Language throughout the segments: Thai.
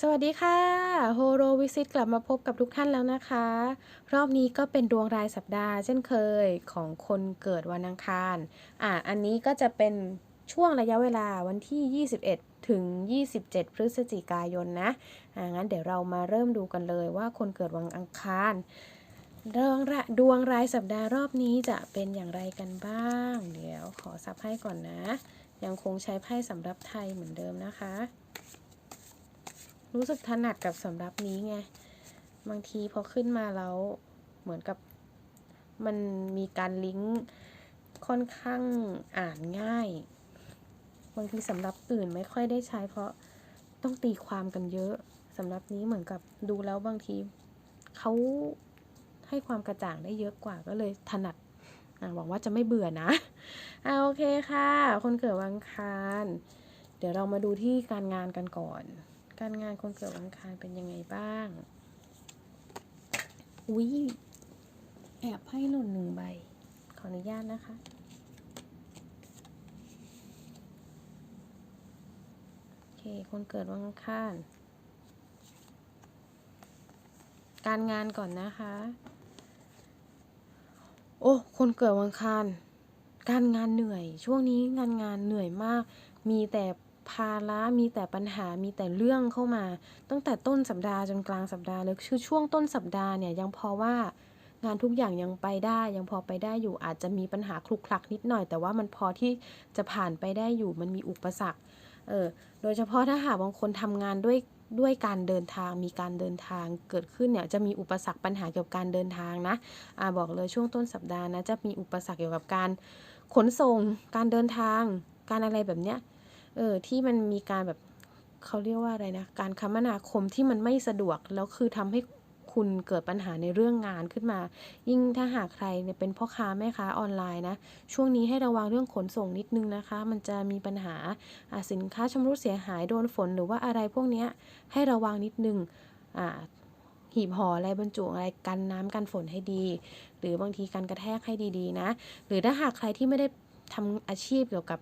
สวัสดีค่ะโฮโรวิซิตกลับมาพบกับทุกท่านแล้วนะคะ รอบนี้ก็เป็นดวงรายสัปดาห์ เช่นเคยของคนเกิดวันอังคาร อะอันนี้ก็จะเป็นช่วงระยะเวลาวันที่ 21 ถึง 27 พฤศจิกายนนะอะงั้นเดี๋ยวเรามาเริ่มดูกันเลยว่าคนเกิดวันอังคารดวงระดวงรายสัปดาห์รอบนี้จะเป็นอย่างไรกันบ้าง เดี๋ยวขอซับให้ก่อนนะ ยังคงใช้ไพ่สำหรับไทยเหมือนเดิมนะคะ รู้สึกถนัดกับสำรับนี้ไง บางทีพอขึ้นมาแล้ว เหมือนกับมันมีการลิงก์ค่อนข้างอ่านง่าย บางทีสำรับอื่นไม่ค่อยได้ใช้ เพราะต้องตีความกันเยอะสำรับนี้เหมือนกับดูแล้วบางทีเขาให้ความกระจ่างได้เยอะกว่าก็เลยถนัดหวังว่าจะไม่เบื่อนะอ่าโอเคค่ะ คนเกิดวันอังคารเดี๋ยวเรามาดูที่การงานกันก่อน การงานคนเกิดวันอังคารเป็นยังไงบ้าง อุ้ยแอบให้หล่นหนึ่งใบ ขออนุญาตนะคะ โอเค คนเกิดวันอังคาร การงานก่อนนะคะ โอ้ คนเกิดวันอังคาร การงานเหนื่อย ช่วงนี้งานงานเหนื่อยมาก มีแต่ ภาระมีแต่ปัญหามีแต่เรื่องเข้ามา ตั้งแต่ต้นสัปดาห์จนกลางสัปดาห์เลยคือช่วงต้นสัปดาห์เนี่ยยังพอว่างานทุกอย่างยังไปได้ ยังพอไปได้อยู่อาจจะมีปัญหาคลุกคลักนิดหน่อย แต่ว่ามันพอที่จะผ่านไปได้อยู่มันมีอุปสรรคเออโดยเฉพาะถ้าหากบางคนทำงานด้วยด้วยการเดินทางมีการเดินทางเกิดขึ้นเนี่ยจะมีอุปสรรคปัญหาเกี่ยวกับการเดินทางนะอ่าบอกเลยช่วงต้นสัปดาห์นะจะมีอุปสรรคเกี่ยวกับการขนส่ง การเดินทาง การอะไรแบบเนี้ย เออที่มันมีการแบบเขาเรียกว่าอะไรนะการคมนาคมที่มันไม่สะดวกแล้วคือทำให้คุณเกิดปัญหาในเรื่องงานขึ้นมา ยิ่งถ้าหากใครเนี่ยเป็นพ่อค้าแม่ค้าออนไลน์นะ ช่วงนี้ให้ระวังเรื่องขนส่งนิดนึงนะคะ มันจะมีปัญหาสินค้าชำรุดเสียหายโดนฝนหรือว่าอะไรพวกนี้ให้ระวังนิดนึงอ่าหีบห่ออะไรบรรจุอะไรกันน้ำกันฝนให้ดี หรือบางทีการกระแทกให้ดีๆนะ หรือถ้าหากใครที่ไม่ได้ทำอาชีพเกี่ยวกับ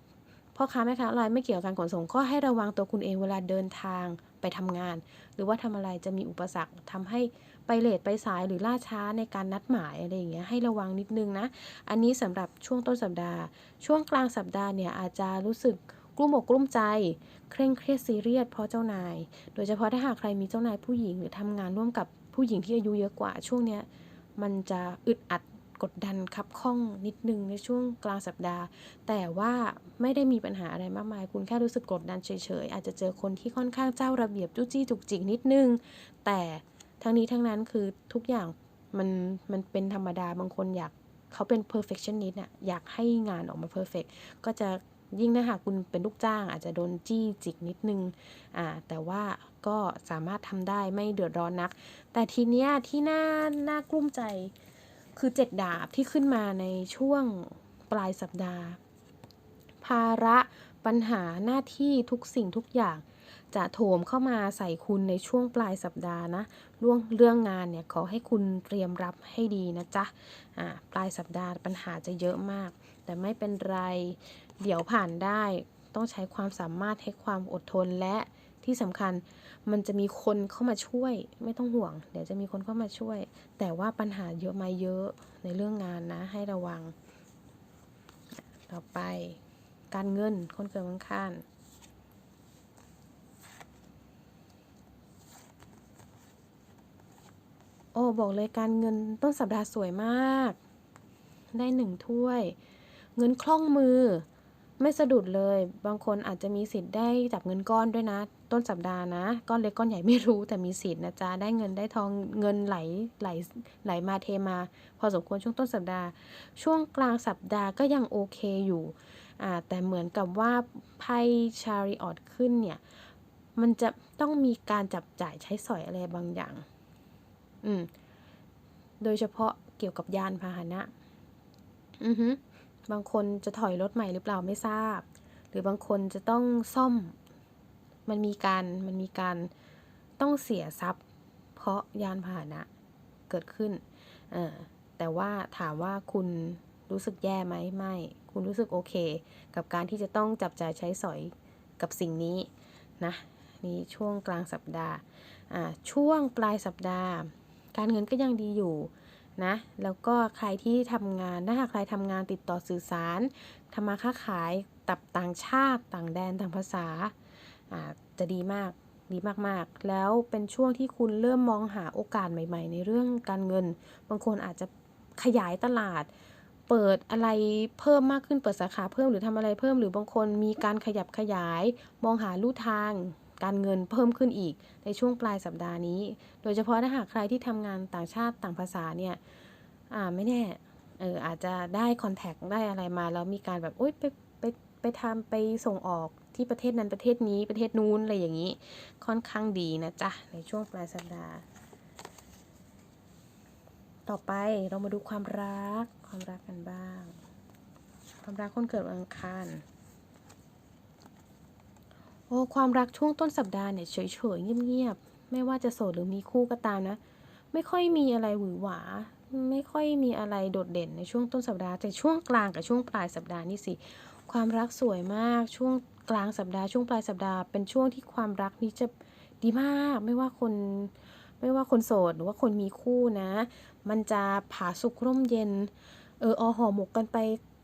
พ่อค้าแม่ค้าออนไลน์ไม่เกี่ยวกับการขนส่งก็ให้ระวังตัวคุณเองเวลาเดินทางไปทำงาน หรือว่าทำอะไรจะมีอุปสรรคทำให้ไปเลทไปสายหรือล่าช้าในการนัดหมายอะไรอย่างเงี้ยให้ระวังนิดนึงนะ อันนี้สำหรับช่วงต้นสัปดาห์ ช่วงกลางสัปดาห์เนี่ยอาจจะรู้สึกกลุ้มอกกลุ้มใจ เคร่งเครียดซีเรียสเพราะเจ้านาย โดยเฉพาะถ้าหากใครมีเจ้านายผู้หญิงหรือทำงานร่วมกับผู้หญิงที่อายุเยอะกว่าช่วงเนี้ยมันจะอึดอัด กดดันคับข้องนิดนึงในช่วงกลางสัปดาห์ แต่ว่าไม่ได้มีปัญหาอะไรมากมาย คุณแค่รู้สึกกดดันเฉยๆ อาจจะเจอคนที่ค่อนข้างเจ้าระเบียบจู้จี้จุกจิกนิดนึง แต่ทั้งนี้ทั้งนั้นคือทุกอย่างมันมันเป็นธรรมดาบางคนอยากเขาเป็น perfectionist อะอยากให้งานออกมา perfect ก็จะยิ่งถ้าหากคุณเป็นลูกจ้าง อาจจะโดนจี้จิกนิดนึงอ่าแต่ว่าก็สามารถทำได้ไม่เดือดร้อนนัก แต่ทีเนี้ยที่น่าน่ากลุ้มใจ คือเจ็ดดาบที่ขึ้นมาในช่วงปลายสัปดาห์ ภาระปัญหาหน้าที่ทุกสิ่งทุกอย่างจะโถมเข้ามาใส่คุณในช่วงปลายสัปดาห์นะเรื่องเรื่องงานเนี่ยขอให้คุณเตรียมรับให้ดีนะจ๊ะอ่าปลายสัปดาห์ปัญหาจะเยอะมาก แต่ไม่เป็นไร เดี๋ยวผ่านได้ ต้องใช้ความสามารถให้ความอดทนและ ที่สำคัญมันจะมีคนเข้ามาช่วย ไม่ต้องห่วง เดี๋ยวจะมีคนเข้ามาช่วย แต่ว่าปัญหาเยอะไหมาเยอะในเรื่องงานนะ ให้ระวัง ต่อไป การเงินคนเกิดวันอังคารโอ้บอกเลยการเงินต้นสัปดาห์สวยมาก ได้หนึ่งถ้วย เงินคล่องมือ ไม่สะดุดเลย บางคนอาจจะมีสิทธิ์ได้จับเงินก้อนด้วยนะ ต้นสัปดาห์นะ ก้อนเล็กก้อนใหญ่ไม่รู้แต่มีสิทธิ์นะจ๊ะ ได้เงินได้ทองเงินไหลไหลไหลมาเทมา พอสมควรช่วงต้นสัปดาห์ ช่วงกลางสัปดาห์ก็ยังโอเคอยู่อ่าแต่เหมือนกับว่าไพ่ชาริออตขึ้นเนี่ย มันจะต้องมีการจับจ่ายใช้สอยอะไรบางอย่าง อืม โดยเฉพาะเกี่ยวกับยานพาหนะ อือฮึ บางคนจะถอยรถใหม่หรือเปล่าไม่ทราบ หรือบางคนจะต้องซ่อม มันมีการมันมีการต้องเสียทรัพย์ เพราะยานพาหนะเกิดขึ้น แต่ว่าถามว่าคุณรู้สึกแย่ไหมไม่ คุณรู้สึกโอเค กับการที่จะต้องจับจ่ายใช้สอยกับสิ่งนี้นะนี่ช่วงกลางสัปดาห์ ช่วงปลายสัปดาห์ การเงินก็ยังดีอยู่ นะ แล้วก็ใครที่ทำงานถ้าหากใครทำงานติดต่อสื่อสารทำมาค้าขายตับต่างชาติต่างแดนต่างภาษาจะดีมากดีมากๆ แล้วเป็นช่วงที่คุณเริ่มมองหาโอกาสใหม่ ๆ ในเรื่องการเงิน บางคนอาจจะขยายตลาด เปิดอะไรเพิ่มมากขึ้นเปิดสาขาเพิ่มหรือทำอะไรเพิ่มหรือบางคนมีการขยับขยาย มองหาลู่ทาง การเงินเพิ่มขึ้นอีกในช่วงปลายสัปดาห์นี้ โดยเฉพาะถ้าหากใครที่ทำงานต่างชาติต่างภาษาเนี่ยไม่แน่เอออาจจะได้คอนแทคได้อะไรมาแล้วมีการแบบโอ๊ยไปไปไปทำไปส่งออกที่ประเทศนั้นประเทศนี้ประเทศนู้นอะไรอย่างนี้ ค่อนข้างดีนะจ๊ะ ในช่วงปลายสัปดาห์ ต่อไปเรามาดูความรักความรักกันบ้าง ความรักคนเกิดวันอังคาร อ้ความรักช่วงต้นสัปดาห์เนี่ยเฉยๆเงียบๆไม่ว่าจะโสดหรือมีคู่ก็ตามนะ ไม่ค่อยมีอะไรหวือหวา ไม่ค่อยมีอะไรโดดเด่นในช่วงต้นสัปดาห์แต่ช่วงกลางกับช่วงปลายสัปดาห์นี่สิความรักสวยมากช่วงกลางสัปดาห์ช่วงปลายสัปดาห์เป็นช่วงที่ความรักนี้จะดีมาก ไม่ว่าคนไม่ว่าคนโสดหรือว่าคนมีคู่นะ มันจะผาสุกร่มเย็นเอออห่อหมกกันไป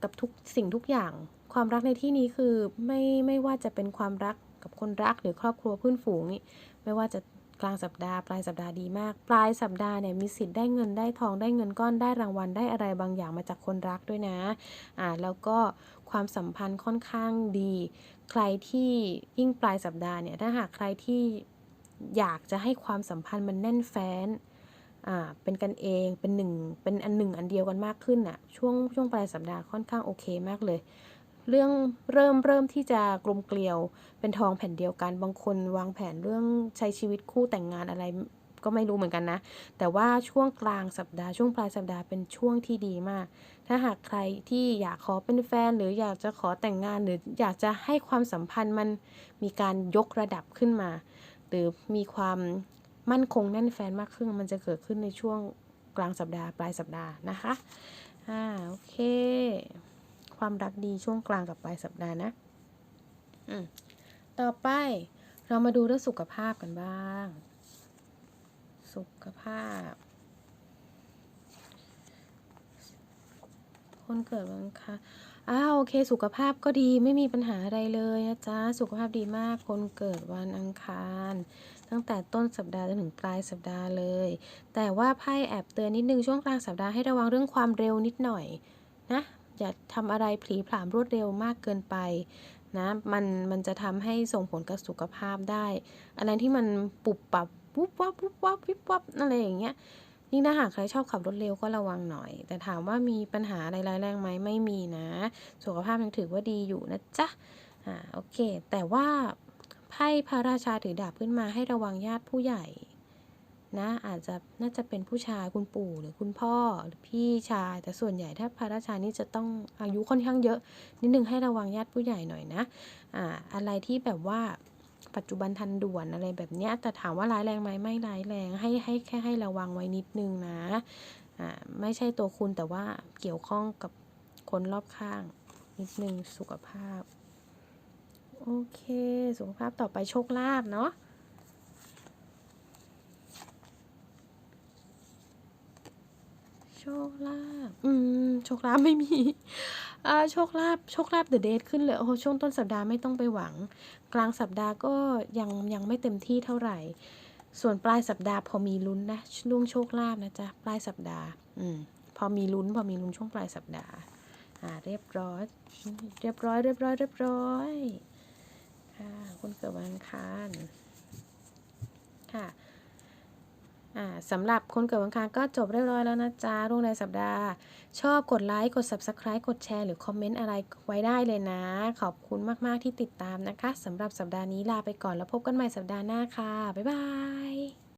กับทุกสิ่งทุกอย่าง ความรักในที่นี้คือไม่ไม่ว่าจะเป็นความรัก กับคนรักหรือครอบครัวเพื่อนฝูงนี่ไม่ว่าจะกลางสัปดาห์ปลายสัปดาห์ดีมาก ปลายสัปดาห์เนี่ยมีสิทธิ์ได้เงินได้ทองได้เงินก้อนได้รางวัลได้อะไรบางอย่างมาจากคนรักด้วยนะอ่าแล้วก็ความสัมพันธ์ค่อนข้างดี ใครที่ยิ่งปลายสัปดาห์เนี่ยถ้าหากใครที่อยากจะให้ความสัมพันธ์มันแน่นแฟ้นอ่าเป็นกันเองเป็นหนึ่งเป็นอันหนึ่งอันเดียวกันมากขึ้นน่ะช่วงช่วงปลายสัปดาห์ค่อนข้างโอเคมากเลย เรื่องเริ่มเริ่มที่จะกลมเกลียวเป็นทองแผ่นเดียวกัน บางคนวางแผนเรื่องใช้ชีวิตคู่แต่งงานอะไรก็ไม่รู้เหมือนกันนะ แต่ว่าช่วงกลางสัปดาห์ช่วงปลายสัปดาห์เป็นช่วงที่ดีมาก ถ้าหากใครที่อยากขอเป็นแฟน หรืออยากจะขอแต่งงาน หรืออยากจะให้ความสัมพันธ์มันมีการยกระดับขึ้นมา หรือมีความมั่นคงแน่นแฟนมากขึ้น มันจะเกิดขึ้นในช่วงกลางสัปดาห์ปลายสัปดาห์นะคะ อ่า โอเค ความรักดีช่วงกลางกับปลายสัปดาห์นะ อืม ต่อไปเรามาดูเรื่องสุขภาพกันบ้าง สุขภาพ คนเกิดวันคารอ้าวโอเค สุขภาพก็ดีไม่มีปัญหาอะไรเลยนะจ๊ะ สุขภาพดีมากคนเกิดวันอังคาร ตั้งแต่ต้นสัปดาห์จนถึงปลายสัปดาห์เลย แต่ว่าไพ่แอบเตือนนิดนึงช่วงกลางสัปดาห์ให้ระวังเรื่องความเร็วนิดหน่อยนะ อย่าทำอะไรผลีผลามรวดเร็วมากเกินไปนะมันมันจะทำให้ส่งผลกับสุขภาพได้ อะไรที่มันปุบปับวุบวับวุบวับวิบวับอะไรอย่างเงี้ยยิ่งถ้าหากใครชอบขับรถเร็วก็ระวังหน่อย แต่ถามว่ามีปัญหาอะไรร้ายแรงไหมไม่มีนะ สุขภาพยังถือว่าดีอยู่นะจ๊ะอ่าโอเค แต่ว่าไพ่พระราชาถือดาบขึ้นมาให้ระวังญาติผู้ใหญ่ นะอาจจะน่าจะเป็นผู้ชายคุณปู่หรือคุณพ่อหรือพี่ชาย แต่ส่วนใหญ่ถ้าพระราชานี่จะต้องอายุค่อนข้างเยอะ นิดนึงให้ระวังญาติผู้ใหญ่หน่อยนะอ่าอะไรที่แบบว่าปัจจุบันทันด่วนอะไรแบบเนี้ยแต่ถามว่าร้ายแรงไหมไม่ร้ายแรงให้ให้แค่ให้ระวังไว้นิดนึงนะอ่าไม่ใช่ตัวคุณแต่ว่าเกี่ยวข้องกับคนรอบข้าง นิดนึงสุขภาพ โอเค สุขภาพต่อไปโชคลาภเนาะ โช คลาภอืม โชคลาภไม่มีอ่าโชคลาภโชคลาภเดอะเดทขึ้นเลยโอ้โหช่วงต้นสัปดาห์ไม่ต้องไปหวัง กลางสัปดาห์ก็ยังยังไม่เต็มที่เท่าไหร่ ส่วนปลายสัปดาห์พอมีลุ้นนะช่วงโชคลาภนะจ๊ะปลายสัปดาห์ อืม พอมีลุ้นพอมีลุ้นช่วงปลายสัปดาห์อ่าเรียบร้อย เรียบร้อย เรียบร้อย เรียบร้อยค่ะคนเกิดวันอังคารค่ะ สำหรับคนเกิดวันอังคารก็จบเรียบร้อยแล้วนะจ๊ะร่งในสัปดาห์ ชอบกดไลค์กด Subscribe กดแชร์หรือคอมเมนต์อะไรไว้ได้เลยนะ ขอบคุณมาก ๆ ที่ติดตามนะคะสำหรับสัปดาห์นี้ลาไปก่อนแล้วพบกันใหม่สัปดาห์หน้าค่ะ บ๊ายบาย